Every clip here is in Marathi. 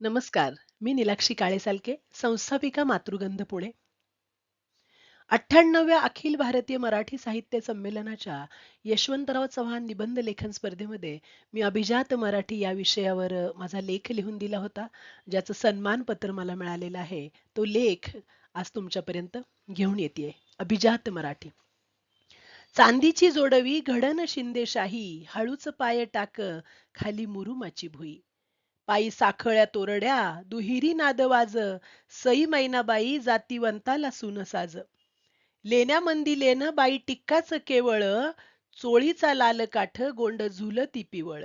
नमस्कार मी निलाक्षी काळेसालके संस्थापिका मातृगंध पुणे अठ्ठ्याण्णव्या अखिल भारतीय मराठी साहित्य संमेलनाच्या यशवंतराव चव्हाण निबंध लेखन स्पर्धेमध्ये मी अभिजात मराठी या विषयावर माझा लेख लिहून दिला होता ज्याचं सन्मानपत्र मला मिळालेलं आहे. तो लेख आज तुमच्यापर्यंत घेऊन येते अभिजात मराठी. चांदीची जोडवी घडन शिंदेशाही हळूच पाय टाक खाली मुरुमाची भुई. पायी साखळ्या तोरड्या दुहिरी नाद वाज सई मैनाबाई जातीवंताला सुन साज. लेण्यामंदी लेन बाई टिक्काच केवळ चोळीचा लाल काठ गोंड झुलती पिवळ.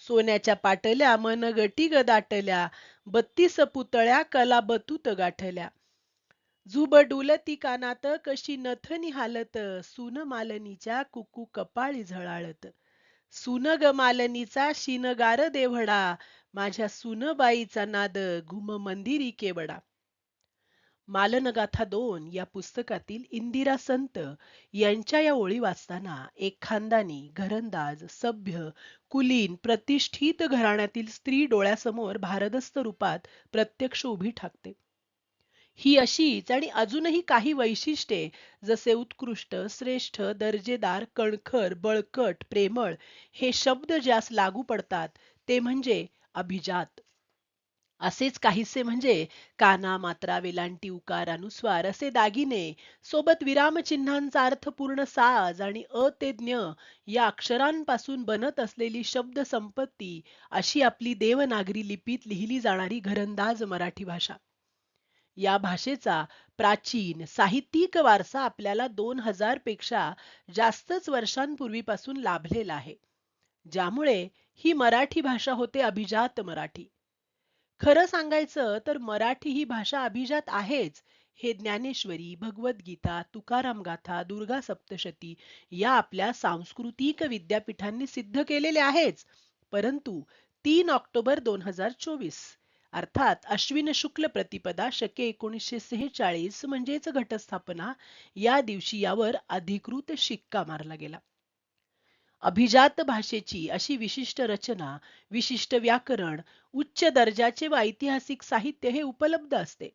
सोन्याच्या पाटल्या मन गटी गदाटल्या बत्तीस पुतळ्या कला बतूत गाठल्या. झुब डुलती कानात कशी नथनी हालत सुन मालनीच्या कुकू कपाळी झळाळत. सुनगमालनीचा मालनीचा शिनगार देवडा माझ्या सुनबाईचा नाद घुम मंदिरी केवडा. मालनगाथा दोन या पुस्तकातील इंदिरा संत यांच्या या ओळी वाचताना एक खानदानी घरंदाज सभ्य कुलीन प्रतिष्ठित घराण्यातील स्त्री डोळ्यासमोर भारदस्त रूपात प्रत्यक्ष उभी ठाकते. ही अशीच आणि अजूनही काही वैशिष्ट्ये जसे उत्कृष्ट श्रेष्ठ दर्जेदार कणखर बळकट प्रेमळ हे शब्द ज्यास लागू पडतात ते म्हणजे अभिजात. असेच काहीसे म्हणजे काना मात्रा वेलांटी उकार अनुस्वार असे दागिने सोबत विरामचिन्हांचा अर्थपूर्ण साज आणि अ ते ज्ञ या अक्षरांपासून बनत असलेली शब्द संपत्ती अशी आपली देवनागरी लिपीत लिहिली जाणारी घरंदाज मराठी भाषा. या भाषेचा प्राचीन साहित्यिक वारसा आपल्याला दोन हजारपेक्षा जास्तच वर्षांपूर्वीपासून लाभलेला आहे. ज्यामुळे ही मराठी भाषा होते अभिजात मराठी. खरं सांगायचं तर मराठी ही भाषा अभिजात आहेच हे ज्ञानेश्वरी भगवद्गीता तुकाराम गाथा दुर्गा सप्तशती या आपल्या सांस्कृतिक विद्यापीठांनी सिद्ध केलेले आहेच. परंतु तीन ऑक्टोबर दोन हजार चोवीस अर्थात अश्विन शुक्ल प्रतिपदा शके एकोणीसशे सेहेचाळीस म्हणजेच घटस्थापना या दिवशी यावर अधिकृत शिक्का मारला गेला. अभिजात भाषेची अशी विशिष्ट रचना विशिष्ट व्याकरण उच्च दर्जाचे व ऐतिहासिक साहित्य हे उपलब्ध असते.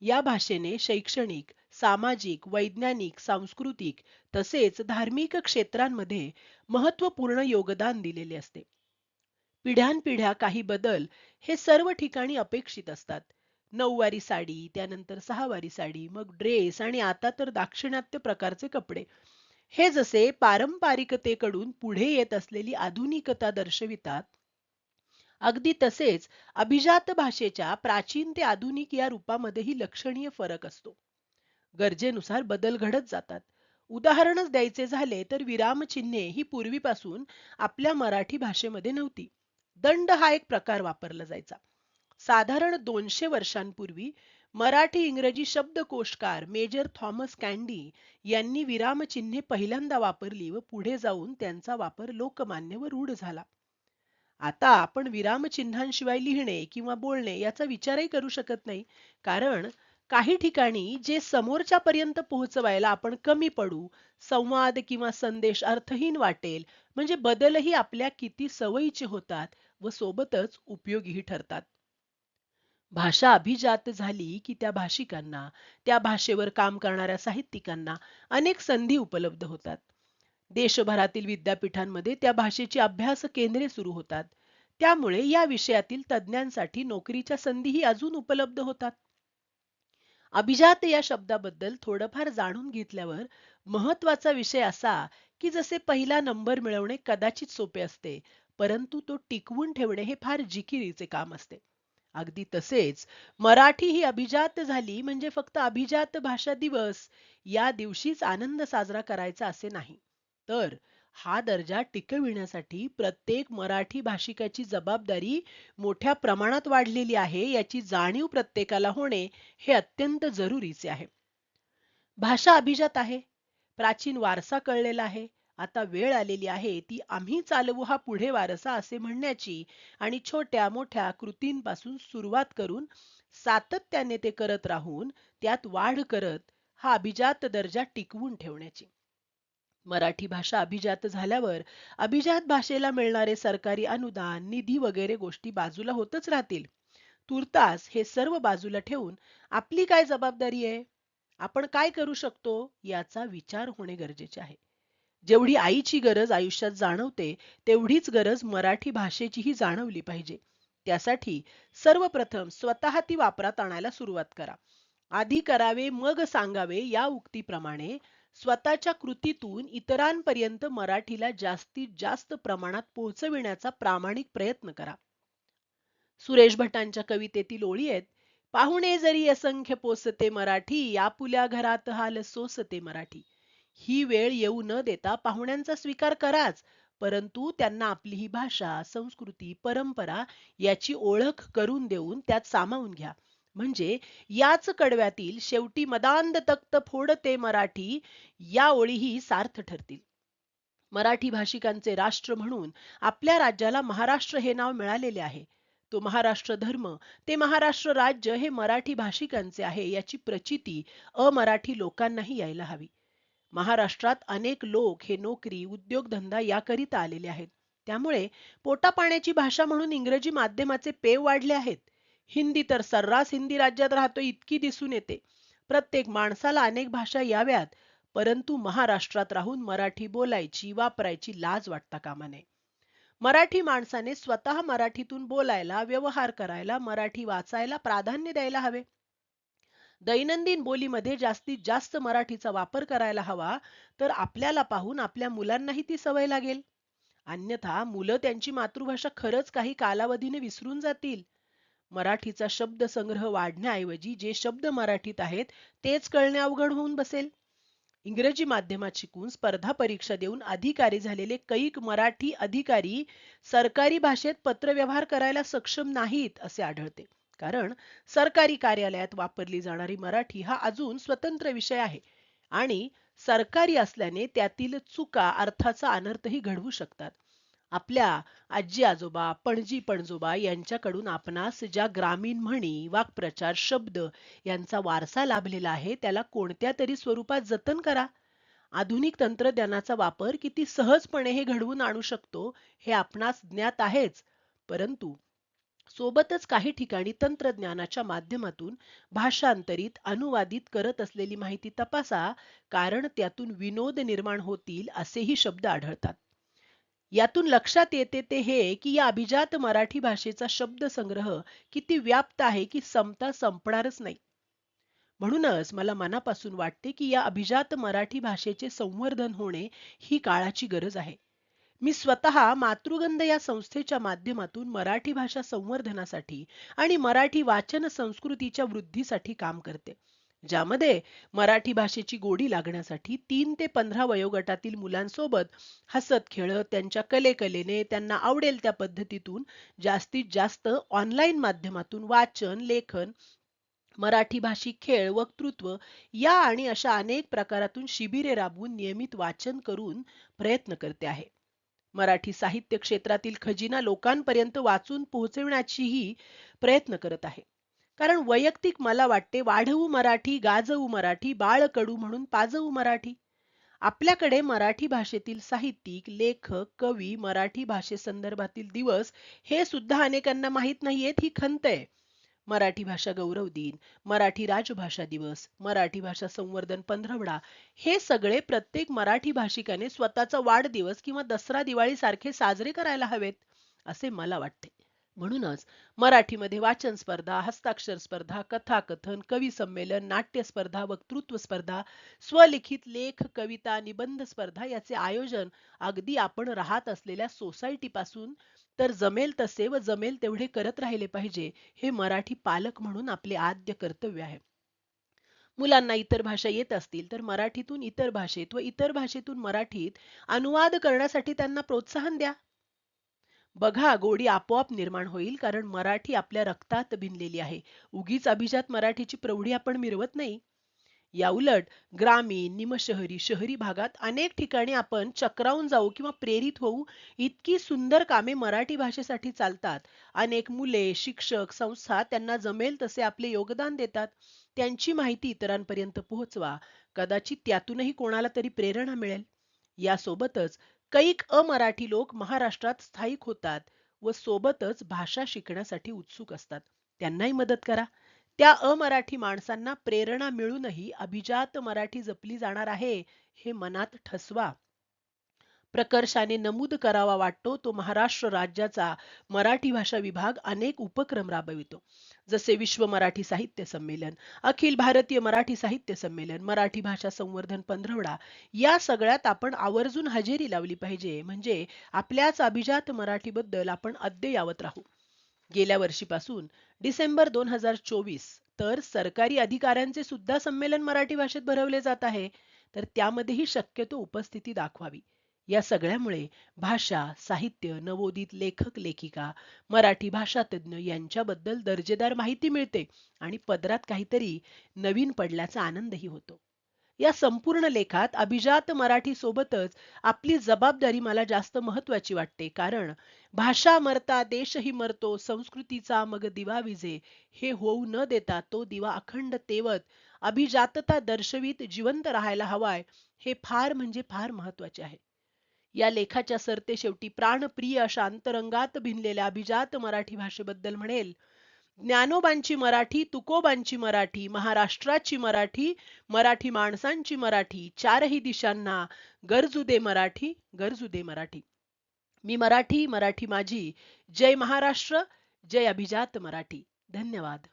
या भाषेने शैक्षणिक सामाजिक वैज्ञानिक सांस्कृतिक तसेच धार्मिक क्षेत्रांमध्ये महत्त्वपूर्ण योगदान दिलेले असते. पिढ्यानपिढ्या काही बदल हे सर्व ठिकाणी अपेक्षित असतात. नऊवारी साडी त्यानंतर सहावारी साडी मग ड्रेस आणि आता तर दाक्षिणात्य प्रकारचे कपडे. हे जसे पारंपरिकतेकडून पुढे येत असलेली आधुनिकता दर्शवितात अगदी तसेच अभिजात भाषेच्या प्राचीन ते आधुनिक या रूपामध्येही लक्षणीय फरक असतो. गरजेनुसार बदल घडत जातात. उदाहरणच द्यायचे झाले तर विरामचिन्हे ही पूर्वीपासून आपल्या मराठी भाषेमध्ये नव्हती. दंड हा एक प्रकार वापरला जायचा. साधारण दोनशे वर्षांपूर्वी मराठी इंग्रजी शब्दकोशकार मेजर थॉमस कॅन्डी यांनी विरामचिन्हे पहिल्यांदा वापरली व पुढे जाऊन त्यांचा वापर लोकमान्य व रूढ झाला. आता आपण विरामचिन्हांशिवाय लिहिणे किंवा बोलणे याचा विचारही करू शकत नाही कारण काही ठिकाणी जे समोरच्या पर्यंत पोहोचवायला आपण कमी पडू संवाद किंवा संदेश अर्थहीन वाटेल म्हणजे बदलही आपल्या किती सवयीचे होतात व सोबतच उपयोगीही ठरतात. भाषा अभिजात झाली की त्या भाषिकांना त्या भाषेवर काम करणाऱ्या साहित्यिकांना अनेक संधी उपलब्ध होतात. देशभरातील विद्यापीठांमध्ये त्या भाषेची अभ्यास केंद्रे सुरू होतात. त्यामुळे या विषयातील तज्ज्ञांसाठी नोकरीच्या संधीही अजून उपलब्ध होतात. अभिजात या शब्दाबद्दल थोडंफार जाणून घेतल्यावर महत्त्वाचा विषय असा की जसे पहिला नंबर मिळवणे कदाचित सोपे असते परंतु तो टिकवून ठेवणे हे फार जिकिरीचे काम असते. अगदी तसेच मराठी ही अभिजात झाली म्हणजे फक्त अभिजात भाषा दिवस या दिवशीच आनंद साजरा करायचा असे नाही. तर हा दर्जा टिकविण्यासाठी प्रत्येक मराठी भाषिकाची जबाबदारी मोठ्या प्रमाणात वाढलेली आहे याची जाणीव प्रत्येकाला होणे हे अत्यंत जरुरीचे आहे. भाषा अभिजात आहे. प्राचीन वारसा कळलेला आहे. आता वेळ आलेली आहे ती आम्ही चालवू हा पुढे वारसा असे म्हणण्याची आणि छोट्या मोठ्या कृतींपासून सुरुवात करून सातत्याने ते करत राहून त्यात वाढ करत हा अभिजात दर्जा टिकवून ठेवण्याची. मराठी भाषा अभिजात झाल्यावर अभिजात भाषेला मिळणारे सरकारी अनुदान निधी वगैरे गोष्टी बाजूला होतच राहतील. तुर्तास हे सर्व बाजूला ठेवून आपली काय जबाबदारी आहे? आपण काय करू शकतो? याचा विचार होणे गरजेचे आहे. जेवढी आईची गरज आयुष्यात जाणवते तेवढीच गरज मराठी भाषेचीही जाणवली पाहिजे. त्यासाठी सर्वप्रथम स्वतः ती वापरात आणायला सुरुवात करा. आधी करावे मग सांगावे या उक्तीप्रमाणे स्वतःच्या कृतीतून इतरांपर्यंत मराठीला जास्तीत जास्त प्रमाणात पोहोचविण्याचा प्रामाणिक प्रयत्न करा. सुरेश भटांच्या कवितेतील ओळी आहेत पाहुणे जरी असंख्य पोसते मराठी आपुल्या घरात हाल सोसते मराठी. ही वेळ येऊ न देता पाहुण्यांचा स्वीकार कराच. परंतु त्यांना आपली ही भाषा संस्कृती परंपरा याची ओळख करून देऊन त्यात सामावून घ्या. म्हणजे याच कडव्यातील शेवटी मदांध तख्त फोडते मराठी या ओळीही सार्थ ठरतील. मराठी भाषिकांचे राष्ट्र म्हणून आपल्या राज्याला महाराष्ट्र हे नाव मिळालेले आहे. तो महाराष्ट्र धर्म ते महाराष्ट्र राज्य हे मराठी भाषिकांचे आहे याची प्रचिती अमराठी लोकांनाही यायला हवी. महाराष्ट्रात अनेक लोक हे नोकरी उद्योगधंदा याकरिता आलेले आहेत. त्यामुळे पोटापाण्याची भाषा म्हणून इंग्रजी माध्यमाचे पेव वाढले आहेत. हिंदी तर सर्रास हिंदी राज्यात राहतो इतकी दिसून येते. प्रत्येक माणसाला अनेक भाषा याव्यात परंतु महाराष्ट्रात राहून मराठी बोलायची वापरायची लाज वाटता कामा नये मराठी माणसाने स्वतः मराठीतून बोलायला व्यवहार करायला मराठी वाचायला प्राधान्य द्यायला हवे. दैनंदिन बोलीमध्ये जास्तीत जास्त मराठीचा वापर करायला हवा तर आपल्याला पाहून आपल्या मुलांनाही ती सवय लागेल. अन्यथा मुलं त्यांची मातृभाषा खरंच काही कालावधीने विसरून जातील. मराठीचा शब्द संग्रह वाढण्याऐवजी जे शब्द मराठीत आहेत तेच कळणे अवघड होऊन बसेल. इंग्रजी माध्यमात शिकून स्पर्धा परीक्षा देऊन अधिकारी झालेले कैक मराठी अधिकारी सरकारी भाषेत पत्रव्यवहार करायला सक्षम नाहीत असे आढळते. कारण सरकारी कार्यालयात वापरली जाणारी मराठी हा अजून स्वतंत्र विषय आहे आणि सरकारी असल्याने त्यातील चुका अर्थाचा अनर्थही घडवू शकतात. आपल्या आजी आजोबा पणजी पणजोबा यांच्याकडून आपणास ज्या ग्रामीण म्हणी वाक्प्रचार शब्द यांचा वारसा लाभलेला आहे त्याला कोणत्या तरी स्वरूपात जतन करा. आधुनिक तंत्रज्ञानाचा वापर किती सहजपणे हे घडवून आणू शकतो हे आपणास ज्ञात आहेच. परंतु सोबतच काही ठिकाणी तंत्रज्ञानाच्या माध्यमातून भाषांतरित अनुवादित करत असलेली माहिती तपासा कारण त्यातून विनोद निर्माण होतील असेही शब्द आढळतात. यातून लक्षात येते ते हे की या अभिजात मराठी भाषेचा शब्द संग्रह किती व्याप्त आहे की संपता संपणारच नाही. म्हणूनच मला मनापासून वाटते की या अभिजात मराठी भाषेचे संवर्धन होणे ही काळाची गरज आहे. मी स्वतः मातृगंध या संस्थेच्या माध्यमातून मराठी भाषा संवर्धनासाठी आणि मराठी वाचन संस्कृतीच्या वृद्धीसाठी काम करते. ज्यामध्ये मराठी भाषेची गोडी लागण्यासाठी तीन ते पंधरा वयोगटातील मुलांसोबत हसत खेळत त्यांच्या कलेकलेने त्यांना आवडेल त्या पद्धतीतून जास्तीत जास्त ऑनलाईन माध्यमातून वाचन लेखन मराठी भाषिक खेळ वक्तृत्व या आणि अशा अनेक प्रकारातून शिबिरे राबवून नियमित वाचन करून प्रयत्न करते आहे. मराठी साहित्य क्षेत्रातील खजिना लोकांपर्यंत वाचून पोहोचविण्याचीही प्रयत्न करत आहे. कारण वैयक्तिक मला वाटते वाढवू मराठी गाजवू मराठी बाळ कडू म्हणून पाजवू मराठी. आपल्याकडे मराठी भाषेतील साहित्यिक लेखक कवी मराठी भाषे संदर्भातील दिवस हे सुद्धा अनेकांना माहीत नाहीयेत ही खंत आहे. मराठी भाषा गौरव दिन मराठी राजभाषा दिवस मराठी भाषा संवर्धन पंधरवडा हे सगळे प्रत्येक मराठी भाषिकाने स्वतःचा वाढदिवस किंवा दसरा दिवाळी सारखे साजरे करायला हवेत असे मला वाटते. म्हणूनच मराठीमध्ये वाचन स्पर्धा हस्ताक्षर स्पर्धा कथाकथन कवी संमेलन नाट्य स्पर्धा वक्तृत्व स्पर्धा स्वलिखित लेख कविता निबंध स्पर्धा याचे आयोजन अगदी आपण राहत असलेल्या सोसायटी पासून तर जमेल तसे व जमेल तेवढे करत राहिले पाहिजे हे मराठी पालक म्हणून आपले आद्य कर्तव्य आहे. मुलांना इतर भाषा येत असतील तर मराठीतून इतर भाषेत व इतर भाषेतून मराठीत अनुवाद करण्यासाठी त्यांना प्रोत्साहन द्या. बघा गोडी आपोआप निर्माण होईल कारण मराठी आपल्या रक्तात भिनलेली आहे. उगीच अभिजात मराठीची प्रौढी आपण मिरवत नाही. याउलट ग्रामीण निमशहरी शहरी भागात अनेक ठिकाणी आपण चक्रावून जाऊ किंवा प्रेरित होऊ इतकी सुंदर कामे मराठी भाषेसाठी चालतात. अनेक मुले शिक्षक संस्था त्यांना जमेल तसे आपले योगदान देतात. त्यांची माहिती इतरांपर्यंत पोहोचवा. कदाचित त्यातूनही कोणाला तरी प्रेरणा मिळेल. यासोबतच कैक अमराठी लोक महाराष्ट्रात स्थायिक होतात व सोबतच भाषा शिकण्यासाठी उत्सुक असतात. त्यांनाही मदत करा. त्या अमराठी माणसांना प्रेरणा मिळूनही अभिजात मराठी जपली जाणार आहे हे मनात ठसवा. प्रकर्षाने नमूद करावा वाटतो तो महाराष्ट्र राज्याचा मराठी भाषा विभाग अनेक उपक्रम राबवितो. जसे विश्व मराठी साहित्य संमेलन अखिल भारतीय मराठी साहित्य संमेलन मराठी भाषा संवर्धन पंधरवडा या सगळ्यात आपण आवर्जून हजेरी लावली पाहिजे. म्हणजे आपल्याच अभिजात मराठीबद्दल आपण अद्ययावत राहू. गेल्या वर्षीपासून डिसेंबर दोन हजार चोवीस तर सरकारी अधिकाऱ्यांचे सुद्धा संमेलन मराठी भाषेत भरवले जात आहे तर त्यामध्येही शक्यतो उपस्थिती दाखवावी. या सगळ्यामुळे भाषा साहित्य नवोदित लेखक लेखिका मराठी भाषातज्ञ यांच्याबद्दल दर्जेदार माहिती मिळते आणि पदरात काहीतरी नवीन पडल्याचा आनंदही होतो. या संपूर्ण लेखात अभिजात मराठी सोबतच आपली जबाबदारी मला जास्त महत्वाची वाटते. कारण भाषा मरता देशही मरतो संस्कृतीचा मग दिवा विजे हे होऊ न देता तो दिवा अखंड तेवत अभिजातता दर्शवित जिवंत राहायला हवाय हे फार म्हणजे फार महत्त्वाचे आहे. या लेखाच्या सरते शेवटी प्राणप्रिय अशा अंतरंगात भिनलेल्या अभिजात मराठी भाषेबद्दल म्हणेल ज्ञानोबांची मराठी तुकोबांची मराठी महाराष्ट्राची मराठी मराठी माणसांची मराठी चारही दिशांना गरजू दे मराठी गरजू दे मराठी. मी मराठी मराठी माझी. जय महाराष्ट्र जय अभिजात मराठी. धन्यवाद.